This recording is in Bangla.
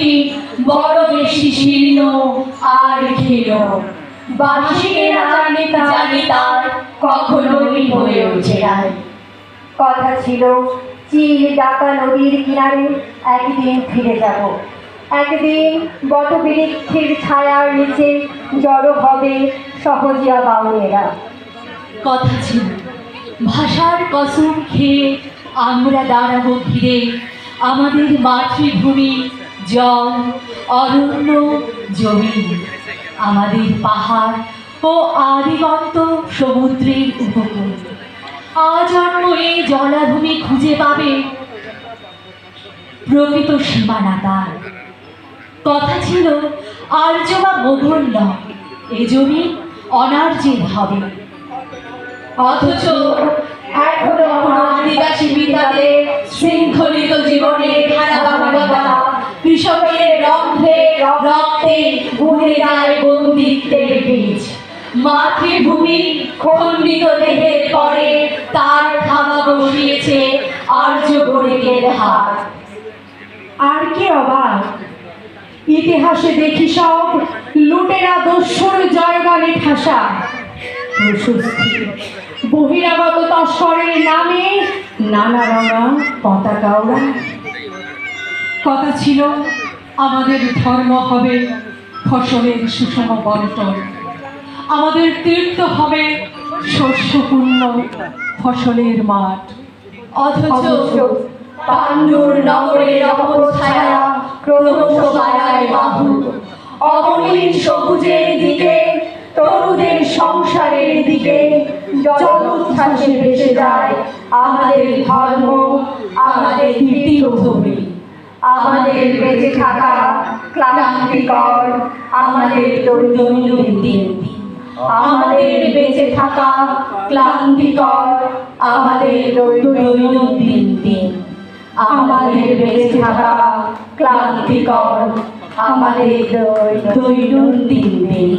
প্রকৃতি বড় বেশি শীর্ণ আর ক্ষীণ বার্ষিকে না জানি তার কখনোই হয়ে ওঠে কথা ছিল চিল ডাকা নদীর কিনারে একদিন ফিরে যাব। একদিন বটবৃক্ষের ছায়ার নিচে জড়ো হবে সহজিয়া বাউনেরা কথা ছিল ভাষার কসম খেয়ে আমরা দাঁড়াবো ঘিরে। আমাদের মাতৃভূমি জল, অরণ্য, জমি, আমাদের পাহাড় ও আদিগন্ত সমুদ্রের উপকূল। আজন্ম এই জলাভূমি খুঁজে পাবে প্রকৃত সীমানা তার কথা ছিল, আর্য বা মোঘল নয় এ জমি অনার্যের হবে। অথচ এখনও আদিবাসী পিতাদের শৃঙ্খলিত জীবনে ধারাবাহিকতা রক্তে বুনে বন্দিত্বের বীজ। মাতৃভূমি খণ্ডিত দেহের পরে তার থামা বসিয়েছে আর্য গরিবের হাত। আর কি অবাক? ইতিহাসে দেখি সব লুটেরা দস্যুর জয়গানে ঠাসা। বহিরাগত তস্করের নামে নানা রঙা পতাকা ওড়া কথা ছিল আমাদের ধর্ম হবে ফসলের সুষম বন্টন। আমাদের তীর্থ হবে শস্যপূর্ণ ফসলের মাঠ। অথচ পাণ্ডুর নগরের অপছায়া ক্রমশ বাড়ায় বাহু। অমলিন সবুজের দিকে তরুদের সংসারের দিকে জলোচ্ছ্বাসে ভেসে যায় আমাদের ধর্ম আমাদের তীর্থভূমি আমাদের বেঁচে থাকা ক্লান্তিকর আমাদের দৈনন্দিন দিন। আমাদের বেঁচে থাকা ক্লান্তিকর আমাদের দৈনন্দিন দিন। আমাদের বেঁচে থাকা ক্লান্তিকর আমাদের দৈনন্দিন দিন।